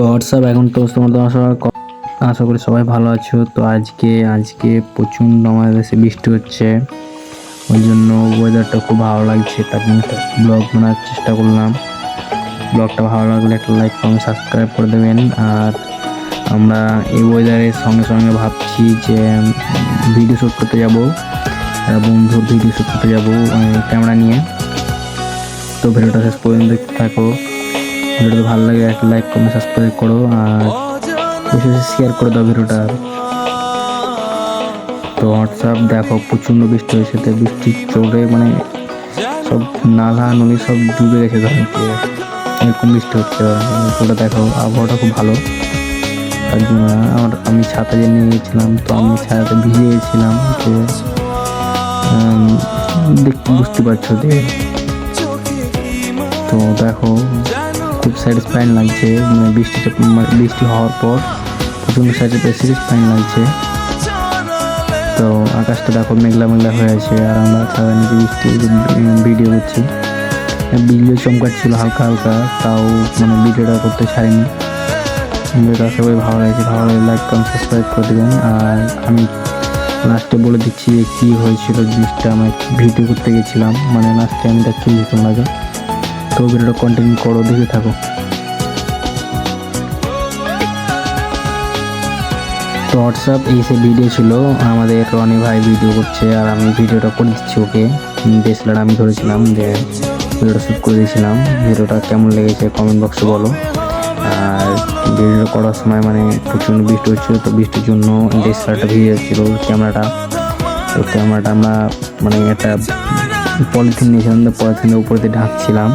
তো হোয়াটসঅ্যাপ এখন তো তোমার তোমার সবাই আশা করি সবাই ভালো আছো। তো আজকে আজকে প্রচণ্ড আমাদের দেশে বৃষ্টি হচ্ছে। ওই জন্য ওয়েদারটা খুব ভালো লাগছে। তার জন্য ব্লগ বানার চেষ্টা করলাম। ব্লগটা ভালো লাগলে একটা লাইক কমেন্ট সাবস্ক্রাইব করে দেবেন। আর আমরা এই ওয়েদারের সঙ্গে সঙ্গে ভাবছি যে ভিডিও শ্যুট করতে যাব। বন্ধুর ভিডিও শ্যুট করতে যাব ক্যামেরা নিয়ে। তো ভিডিওটা শেষ পর্যন্ত থাকো। ভিডিওটা ভালো লাগে, একটা লাইক কমেন্ট সাবস্ক্রাইব করো আর বেশি বেশি শেয়ার করে দাও ভিডিওটা। তো হোয়াটসঅ্যাপ দেখো, প্রচণ্ড বৃষ্টি হয়েছে, তো বৃষ্টির চোখে মানে সব নালা নদী সব ডুবে গেছে ধরো এরকম বৃষ্টি হচ্ছে। ওটা দেখো, আবহাওয়াটা খুব ভালো। তার জন্য আমার, আমি ছাতা যে নিয়ে গেছিলাম তো আমি ছাতাতে ভিজে গেছিলাম তো দেখতে বুঝতে পারছ যে, তো দেখো খুব স্যাটিসফাইং লাগছে মানে বৃষ্টিটা মানে বৃষ্টি হওয়ার পর প্রচণ্ড স্যাটিসফাইং লাগছে। তো আকাশটা দেখো মেঘলা মেঘলা হয়ে আছে আর আমরা ছাড়া নিচে বৃষ্টি ভিডিও করছি বিজলি চমকাচ্ছিল হালকা হালকা, তাও মানে ভিডিওটা করতে ছাড়িনি। ভিডিওটা আশা করি ভালো লাগছে, ভালো লাগলে লাইক কমেন্ট সাবস্ক্রাইব করে দেবেন। আর আমি লাস্টে বলে দিচ্ছি যে কী হয়েছিল জিনিসটা আমি ভিডিও করতে গেছিলাম মানে লাস্টে আমি দেখছি তোমরা তো ভিডিওটা কন্টিনিউ করো, দেখে থাকো। তো হোয়াটসঅ্যাপ এই সে ভিডিও ছিল, আমাদের রনি ভাই ভিডিও করছে, আর আমি ভিডিওটা করে দিচ্ছি ওকে। ডিএসএলআর আমি ধরেছিলাম, যে ভিডিওটা শ্যুট করে দিয়েছিলাম ভিডিওটা কেমন লেগেছে কমেন্ট বক্সে বলো। আর ভিডিও করার সময় মানে প্রচণ্ড বৃষ্টি হচ্ছিল, তো বৃষ্টির জন্য ডিএসএলআরটা ভিজে যাচ্ছিল, ক্যামেরাটা তো ক্যামেরাটা আমরা মানে একটা পলিথিন নিয়েছিলাম পলিথিনের উপরে দিয়ে ঢাকছিলাম।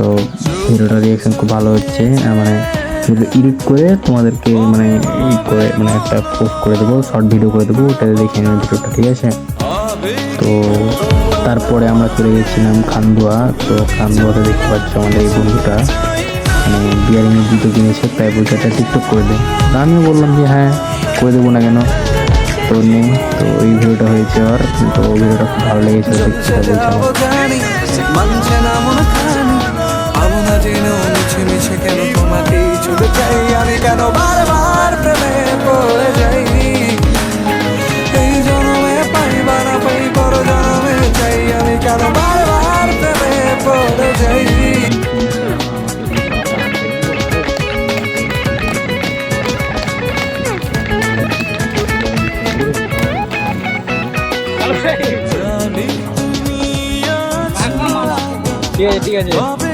তো ভিডিওটা রিয়াকশন খুব ভালো হচ্ছে। মানে ভিডিও এডিট করে তোমাদেরকে মানে ই করে মানে একটা পোস্ট করে দেবো শর্ট ভিডিও করে দেবো ওটা দেখে নেবে ভিডিওটা, ঠিক আছে? তো তারপরে আমরা চলে গেছিলাম খান্দুয়া তো খান্দুয়াতে দেখতে পাচ্ছ আমাদের এই বন্ধুটা। মানে বিয়ারিংয়ের জুতো কিনেছে, তাই বলছে একটা টিকটক করে তো আমিও বললাম যে হ্যাঁ করে দেবো না কেন? তো নেই, তো এই ভিডিওটা হয়েছে আর, তো ভিডিওটা খুব ভালো লেগেছে দেখতে বলছে। জানি তুমি আছো ঠিক আছে ঠিক আছে তবে